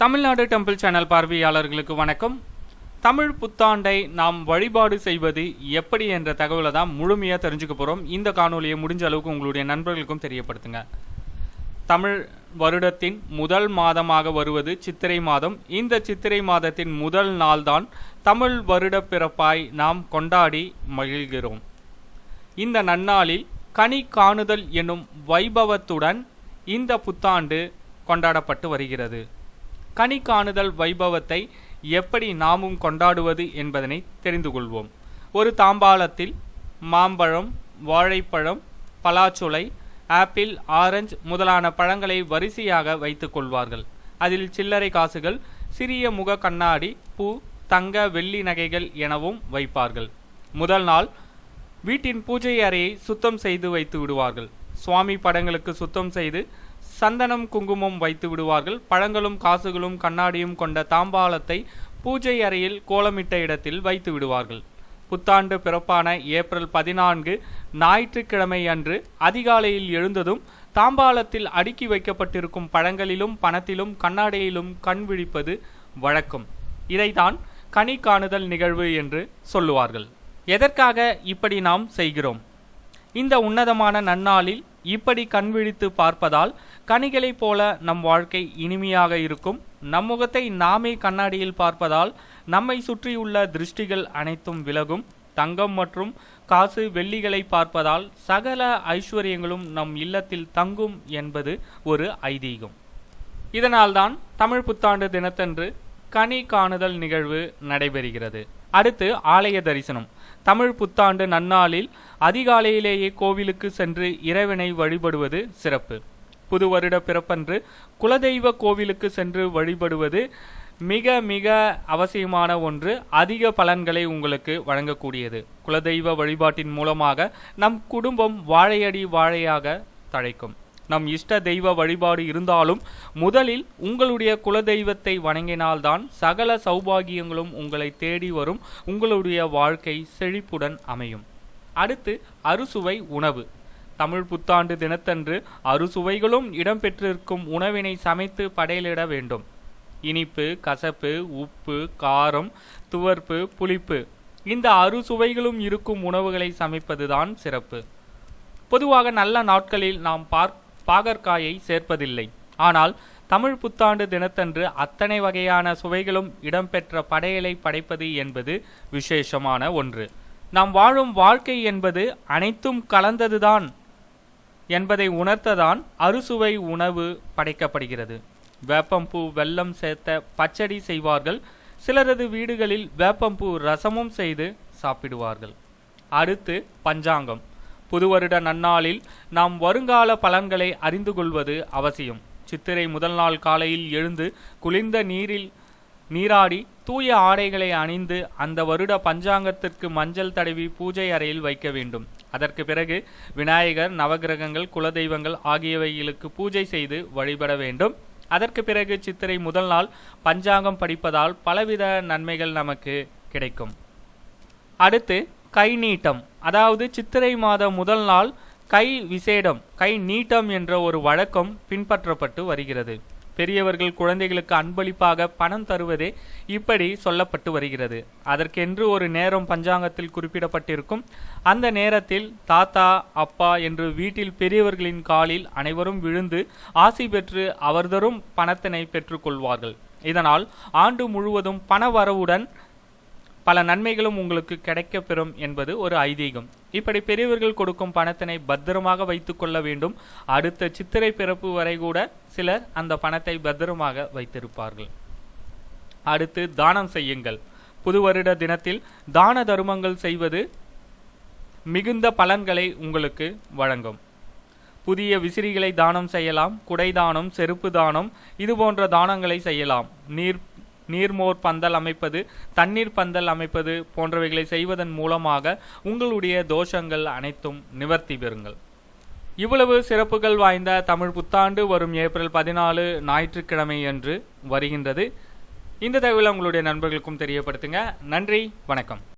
Tamil Nadu temple channel பார்வையாளர்களுக்கு வணக்கம். தமிழ் புத்தாண்டை நாம் வழிபாடு செய்வது எப்படி என்ற தகவலை தான் முழுமையாக தெரிஞ்சுக்க போகிறோம் இந்த காணொலியை முடிஞ்ச அளவுக்கு உங்களுடைய நண்பர்களுக்கும் தெரியப்படுத்துங்க. தமிழ் வருடத்தின் முதல் மாதமாக வருவது சித்திரை மாதம். இந்த சித்திரை மாதத்தின் முதல் நாள்தான் தமிழ் வருட பிறப்பாய் நாம் கொண்டாடி மகிழ்கிறோம். இந்த நன்னாளில் கனி காணுதல் என்னும் வைபவத்துடன் இந்த புத்தாண்டு கொண்டாடப்பட்டு வருகிறது. கனி காணுதல் வைபவத்தை எப்படி நாமும் கொண்டாடுவது என்பதனை தெரிந்து கொள்வோம். ஒரு தாம்பாளத்தில் மாம்பழம் வாழைப்பழம் பலாச்சுளை ஆப்பிள் ஆரஞ்சு முதலான பழங்களை வரிசையாக வைத்துக் கொள்வார்கள். அதில் சில்லறை காசுகள் சிறிய முக கண்ணாடி பூ தங்க வெள்ளி நகைகள் எனவும் வைப்பார்கள். முதல் நாள் வீட்டின் பூஜை அறையை சுத்தம் செய்து வைத்து விடுவார்கள். சுவாமி படங்களுக்கு சுத்தம் செய்து சந்தனம் குங்குமம் வைத்து விடுவார்கள். பழங்களும் காசுகளும் கண்ணாடியும் கொண்ட தாம்பாளத்தை பூஜை அறையில் கோலமிட்ட இடத்தில் வைத்து விடுவார்கள். புத்தாண்டு பிறப்பான ஏப்ரல் பதினான்கு ஞாயிற்றுக்கிழமை அன்று அதிகாலையில் எழுந்ததும் தாம்பாலத்தில் அடுக்கி வைக்கப்பட்டிருக்கும் பழங்களிலும் பணத்திலும் கண்ணாடியிலும் கண் விழிப்பது வழக்கம். இதைதான் கனி காணுதல் நிகழ்வு என்று சொல்லுவார்கள். எதற்காக இப்படி நாம் செய்கிறோம்? இந்த உன்னதமான நன்னாளில் இப்படி கண் விழித்து பார்ப்பதால் கனிகளைப் போல நம் வாழ்க்கை இனிமையாக இருக்கும். நம் முகத்தை நாமே கண்ணாடியில் பார்ப்பதால் நம்மை சுற்றியுள்ள திருஷ்டிகள் அனைத்தும் விலகும். தங்கம் மற்றும் காசு வெள்ளிகளை பார்ப்பதால் சகல ஐஸ்வர்யங்களும் நம் இல்லத்தில் தங்கும் என்பது ஒரு ஐதீகம். இதனால்தான் தமிழ் புத்தாண்டு தினத்தன்று கனி காணுதல் நிகழ்வு நடைபெறுகிறது. அடுத்து ஆலய தரிசனம். தமிழ் புத்தாண்டு நன்னாளில் அதிகாலையிலேயே கோவிலுக்கு சென்று இறைவனை வழிபடுவது சிறப்பு. புது வருட பிறப்பன்று குலதெய்வ கோவிலுக்கு சென்று வழிபடுவது மிக மிக அவசியமான ஒன்று. அதிக பலன்களை உங்களுக்கு வழங்கக்கூடியது. குலதெய்வ வழிபாட்டின் மூலமாக நம் குடும்பம் வாழையடி வாழையாக தழைக்கும். நம் இஷ்ட தெய்வ வழிபாடு இருந்தாலும் முதலில் உங்களுடைய குலதெய்வத்தை வணங்கினால்தான் சகல சௌபாகியங்களும் உங்களை தேடி வரும். உங்களுடைய வாழ்க்கை செழிப்புடன் அமையும். அடுத்து அறுசுவை உணவு. தமிழ் புத்தாண்டு தினத்தன்று அறுசுவைகளும் இடம்பெற்றிருக்கும் உணவினை சமைத்து படையலிட வேண்டும். இனிப்பு கசப்பு உப்பு காரம் துவர்ப்பு புளிப்பு. இந்த அறுசுவைகளும் இருக்கும் உணவுகளை சமைப்பதுதான் சிறப்பு. பொதுவாக நல்ல நாட்களில் நாம் பார் பாகற்காயை சேர்ப்பதில்லை. ஆனால் தமிழ் புத்தாண்டு தினத்தன்று அத்தனை வகையான சுவைகளும் இடம்பெற்ற படையலை படைப்பது என்பது விசேஷமான ஒன்று. நாம் வாழும் வாழ்க்கை என்பது அனைத்தும் கலந்ததுதான் என்பதை உணர்த்ததான் அறுசுவை உணவு படைக்கப்படுகிறது. வேப்பம்பூ வெல்லம் சேர்த்த பச்சடி செய்வார்கள். சிலரது வீடுகளில் வேப்பம்பூ ரசமும் செய்து சாப்பிடுவார்கள். அடுத்து பஞ்சாங்கம். புதுவருட நன்னாளில் நாம் வருங்கால பலன்களை அறிந்து கொள்வது அவசியம். சித்திரை முதல் நாள் காலையில் எழுந்து குளிர்ந்த நீரில் நீராடி தூய ஆடைகளை அணிந்து அந்த வருட பஞ்சாங்கத்திற்கு மஞ்சள் தடவி பூஜை அறையில் வைக்க வேண்டும். அதற்கு பிறகு விநாயகர் நவகிரகங்கள் குலதெய்வங்கள் ஆகியவைகளுக்கு பூஜை செய்து வழிபட வேண்டும். அதற்கு பிறகு சித்திரை முதல் நாள் பஞ்சாங்கம் படிப்பதால் பலவித நன்மைகள் நமக்கு கிடைக்கும். அடுத்து கை நீட்டம். அதாவது சித்திரை மாத முதல் நாள் கை விசேடம் கை நீட்டம் என்ற ஒரு வழக்கம் பின்பற்றப்பட்டு வருகிறது. பெரியவர்கள் குழந்தைகளுக்கு அன்பளிப்பாக பணம் தருவதே இப்படி சொல்லப்பட்டு வருகிறது. அதற்கென்று ஒரு நேரம் பஞ்சாங்கத்தில் குறிப்பிடப்பட்டிருக்கும். அந்த நேரத்தில் தாத்தா அப்பா என்று வீட்டில் பெரியவர்களின் காலில் அனைவரும் விழுந்து ஆசி பெற்று அவர்தரும் பணத்தினை பெற்றுக்கொள்வார்கள். இதனால் ஆண்டு முழுவதும் பண வரவுடன் பல நன்மைகளும் உங்களுக்கு கிடைக்கப்பெறும் என்பது ஒரு ஐதீகம். இப்படி பெரியவர்கள் கொடுக்கும் பணத்தினை பத்திரமாக வைத்துக் கொள்ள வேண்டும். அடுத்த சித்திரை பிறப்பு வரை கூட சிலர் அந்த பணத்தை பத்திரமாக வைத்திருப்பார்கள். அடுத்து தானம் செய்யுங்கள். புது வருட தினத்தில் தான தருமங்கள் செய்வது மிகுந்த பலன்களை உங்களுக்கு வழங்கும். புதிய விசிறிகளை தானம் செய்யலாம். குடை தானம் செருப்பு தானம் இது போன்ற தானங்களை செய்யலாம். நீர் நீர்மோர் பந்தல் அமைப்பது தண்ணீர் பந்தல் அமைப்பது போன்றவைகளை செய்வதன் மூலமாக உங்களுடைய தோஷங்கள் அனைத்தும் நிவர்த்தி பெறுங்கள். இவ்வளவு சிறப்புகள் வாய்ந்த தமிழ் புத்தாண்டு வரும் ஏப்ரல் பதினாலு ஞாயிற்றுக்கிழமை என்று வருகின்றது. இந்த தகவலை உங்களுடைய நண்பர்களுக்கும் தெரியப்படுத்துங்க. நன்றி வணக்கம்.